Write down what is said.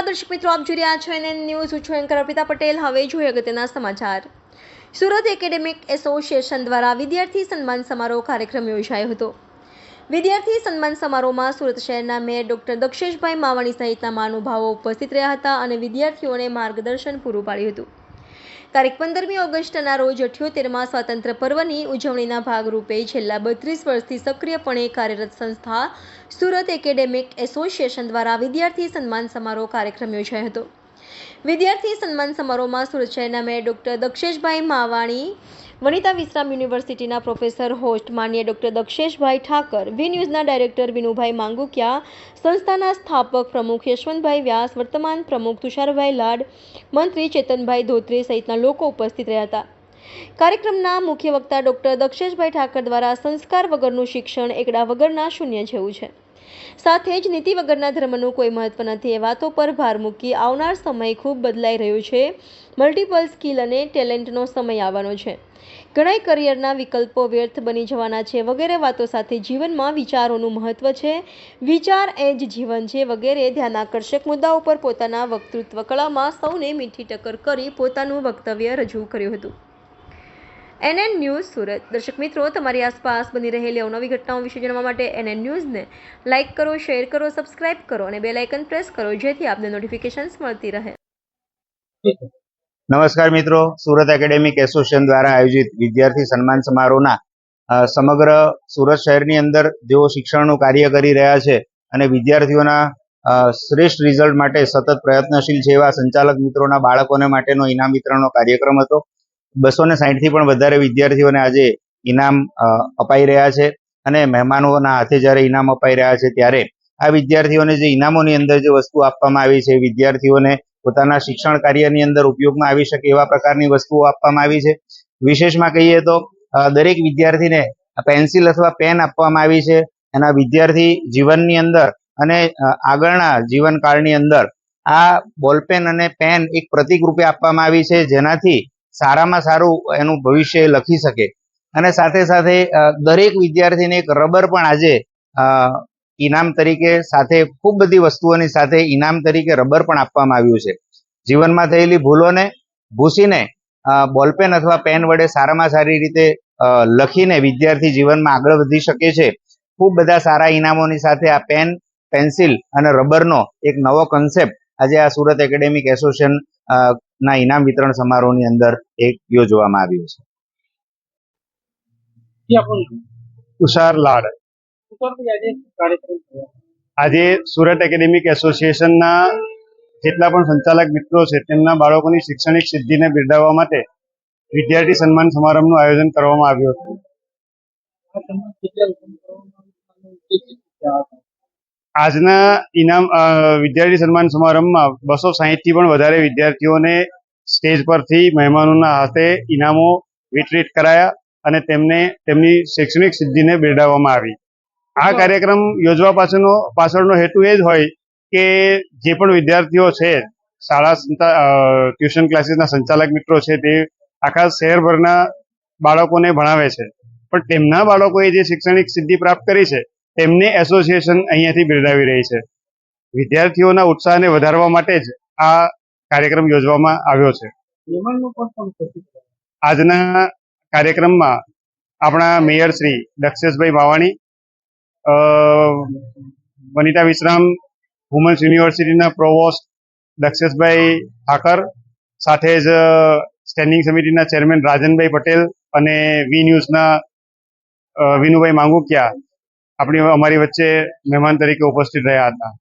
દર્શક મિત્રો, આપ જોઈ રહ્યા છો એને ન્યૂઝ. હું છું એન્કર અર્પિતા પટેલ. હવે જોઈએ અગત્યના સમાચાર. સુરત એકેડેમિક એસોસિએશન દ્વારા વિદ્યાર્થી સન્માન સમારોહ કાર્યક્રમ યોજાયો હતો. વિદ્યાર્થી સન્માન સમારોહમાં સુરત શહેરના મેયર ડૉક્ટર દક્ષેશભાઈ માવાણી સહિતના મહાનુભાવો ઉપસ્થિત રહ્યા હતા અને વિદ્યાર્થીઓને માર્ગદર્શન પૂરું પાડ્યું હતું. તારીખ પંદરમી ઓગસ્ટના રોજ અઠ્યોતેરમાં સ્વાતંત્ર્ય પર્વની ઉજવણીના ભાગરૂપે છેલ્લા બત્રીસ વર્ષથી સક્રિયપણે કાર્યરત સંસ્થા સુરત એકેડેમિક એસોસિએશન દ્વારા વિદ્યાર્થી સન્માન સમારોહ કાર્યક્રમ યોજાયો હતો. વિદ્યાર્થી સન્માન સમારોહમાં સુરત શહેરના મેયર ડૉક્ટર દક્ષેશભાઈ માવાણી વનિતા વિશ્રામ યુનિવર્સિટીના પ્રોફેસર, હોસ્ટ માન્ય ડોક્ટર દક્ષેશભાઈ ઠાકર, વી ન્યૂઝના ડાયરેક્ટર વિનુભાઈ માંગુકિયા, સંસ્થાના સ્થાપક પ્રમુખ યશવંતભાઈ વ્યાસ, વર્તમાન પ્રમુખ તુષારભાઈ લાડ, મંત્રી ચેતનભાઈ ધોત્રે સહિતના લોકો ઉપસ્થિત રહ્યા હતા. કાર્યક્રમના મુખ્ય વક્તા ડોક્ટર દક્ષેશભાઈ ઠાકર દ્વારા સંસ્કાર વગરનું શિક્ષણ એકડા વગરના શૂન્ય જેવું છે. સાથે જ નીતિ વગરના ધર્મનું કોઈ મહત્વ નથી એ વાતો પર ભાર મૂકી આવનાર સમય ખૂબ બદલાઈ રહ્યો છે. મલ્ટિપલ સ્કિલ અને ટેલેન્ટનો સમય આવવાનો છે. ઘણા કરિયરના વિકલ્પો વ્યર્થ બની જવાના છે વગેરે વાતો સાથે જીવનમાં વિચારોનું મહત્વ છે. વિચાર એ જ જીવન છે વગેરે ધ્યાન આકર્ષક મુદ્દાઓ પર પોતાના વક્તૃત્વ કળામાં સૌને મીઠી ટક્કર કરી પોતાનું વક્તવ્ય રજૂ કર્યું હતું. NN news Surat. દર્શક મિત્રો, તમારી આસપાસ બની રહેલી અવનવી ઘટનાઓ વિશે જાણવા માટે એનએન ન્યૂઝને લાઇક કરો શેર કરો સબસ્ક્રાઇબ કરો અને બેલ આઇકન પ્રેસ કરો, જેથી આપને નોટિફિકેશન્સ મળતી રહે. નમસ્કાર મિત્રો. સુરત એકેડેમિક એસોસિએશન દ્વારા આયોજિત વિદ્યાર્થી સન્માન સમારોહના સમગ્ર સુરત શહેરની અંદર જેઓ શિક્ષણનું કાર્ય કરી રહ્યા છે અને વિદ્યાર્થીઓના શ્રેષ્ઠ રિઝલ્ટ માટે સતત પ્રયત્નશીલ છે એવા સંચાલક મિત્રોના બાળકોને માટેનો ઇનામ વિતરણનો કાર્યક્રમ હતો. બસો ને સાહીઠથી પણ વધારે વિદ્યાર્થીઓને આજે ઇનામ અપાઈ રહ્યા છે અને મહેમાનોના હાથે જ્યારે ઇનામ અપાઈ રહ્યા છે ત્યારે આ વિદ્યાર્થીઓને જે ઇનામોની અંદર જે વસ્તુ આપવામાં આવી છે, વિદ્યાર્થીઓને પોતાના શિક્ષણ કાર્યની અંદર ઉપયોગમાં આવી શકે એવા પ્રકારની વસ્તુઓ આપવામાં આવી છે. વિશેષમાં કહીએ તો દરેક વિદ્યાર્થીને પેન્સિલ અથવા પેન આપવામાં આવી છે. એના વિદ્યાર્થી જીવનની અંદર અને આગળના જીવનકાળની અંદર આ બોલપેન અને પેન એક પ્રતિક રૂપે આપવામાં આવી છે. જેનાથી સારામાં સારું એનું ભવિષ્ય લખી શકે. અને સાથે સાથે દરેક વિદ્યાર્થીને એક રબર પણ આજે ઇનામ તરીકે સાથે ખૂબ બધી વસ્તુઓની સાથે ઇનામ તરીકે રબર પણ આપવામાં આવ્યું છે. જીવનમાં થયેલી ભૂલોને ભૂસીને બોલપેન અથવા પેન વડે સારામાં સારી રીતે લખીને વિદ્યાર્થી જીવનમાં આગળ વધી શકે છે. ખૂબ બધા સારા ઇનામોની સાથે આ પેન, પેન્સિલ અને રબરનો એક નવો કન્સેપ્ટ આજે આ સુરત એકેડેમિક એસોસિએશન ના ઇનામ વિતરણ સમારોહની અંદર એક યોજવામાં આવ્યો છે. તુષાર લાડ. આજે? આજે સુરત એકેડેમિક એસોસિએશનના જેટલા પણ સંચાલક મિત્રો છે તેમના બાળકોની શૈક્ષણિક સિદ્ધિને બિરદાવવા માટે વિદ્યાર્થી સન્માન સમારંભનું આયોજન કરવામાં આવ્યું હતું આ સન્માન કેટલા લોકોને કરવામાં આવ્યું? અને જે જગ્યા હતા. આજના ઇનામ વિદ્યાર્થી સન્માન સમારંભમાં બસો સાહીઠથી પણ વધારે વિદ્યાર્થીઓને સ્ટેજ પરથી મહેમાનોના હાથે ઇનામો વિતરિત કરાયા અને તેમને તેમની શૈક્ષણિક સિદ્ધિને બિરદાવવામાં આવી. આ કાર્યક્રમ યોજવા પાછળનો પાછળનો હેતુ એ જ હોય કે જે પણ વિદ્યાર્થીઓ છે શાળા ટ્યુશન ક્લાસીસના સંચાલક મિત્રો છે તે આખા શહેરભરના બાળકોને ભણાવે છે. પણ તેમના બાળકોએ જે શૈક્ષણિક સિદ્ધિ પ્રાપ્ત કરી છે તેમને એસોસિએશન અહીંયાથી બિરદાવી રહી છે વિદ્યાર્થીઓના ઉત્સાહને વધારવા માટે જ આ કાર્યક્રમ યોજવામાં આવ્યો છે. આજના કાર્યક્રમમાં આપણા મેયર શ્રી દક્ષેશભાઈ માવાણી વનિતા વિશ્રામ વુમન્સ યુનિવર્સિટીના પ્રોવોસ્ટ દક્ષેશભાઈ ઠાકર સાથે જ સ્ટેન્ડિંગ સમિતિના ચેરમેન રાજનભાઈ પટેલ અને વી ન્યૂઝના વિનુભાઈ માંગુકિયા આપણી અમારી વચ્ચે મહેમાન તરીકે ઉપસ્થિત રહ્યા હતા.